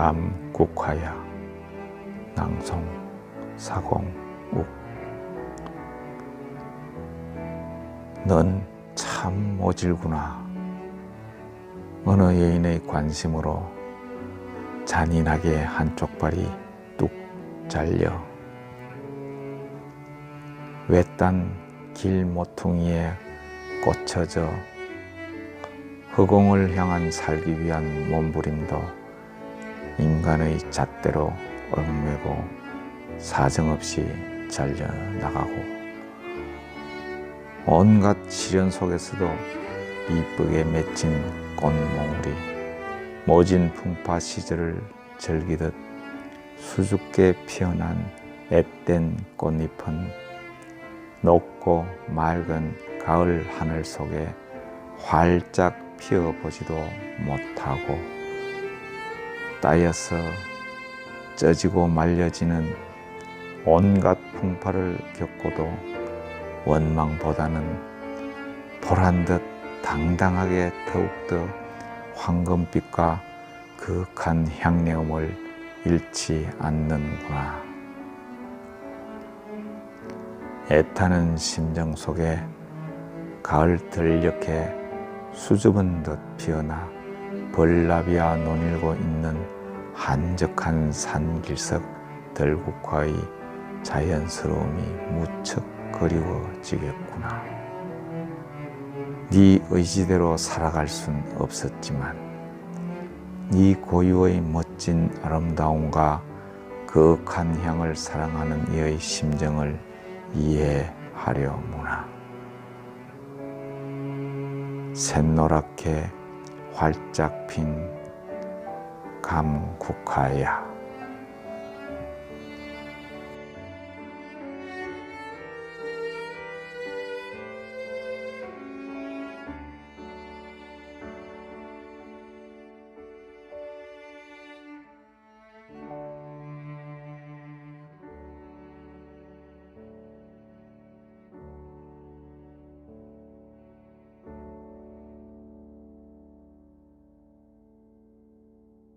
감 국화야. 낭송 사공 욱. 넌 참 모질구나. 어느 여인의 관심으로 잔인하게 한쪽 발이 뚝 잘려. 외딴 길 모퉁이에 꽂혀져 허공을 향한 살기 위한 몸부림도 인간의 잣대로 얽매고 사정없이 잘려나가고 온갖 시련 속에서도 이쁘게 맺힌 꽃몽우리 모진 풍파 시절을 즐기듯 수줍게 피어난 앳된 꽃잎은 높고 맑은 가을 하늘 속에 활짝 피어보지도 못하고 따여서 쪄지고 말려지는 온갖 풍파를 겪고도 원망보다는 보란 듯 당당하게 더욱더 황금빛과 그윽한 향내음을 잃지 않는구나. 애타는 심정 속에 가을 들녘에 수줍은 듯 피어나 벌나비와 논일고 있는 한적한 산 길석 들국화의 자연스러움이 무척 그리워지겠구나. 네 의지대로 살아갈 순 없었지만 네 고유의 멋진 아름다움과 그윽한 향을 사랑하는 이의 심정을 이해하려무나. 샛노랗게 활짝 핀 감국화야.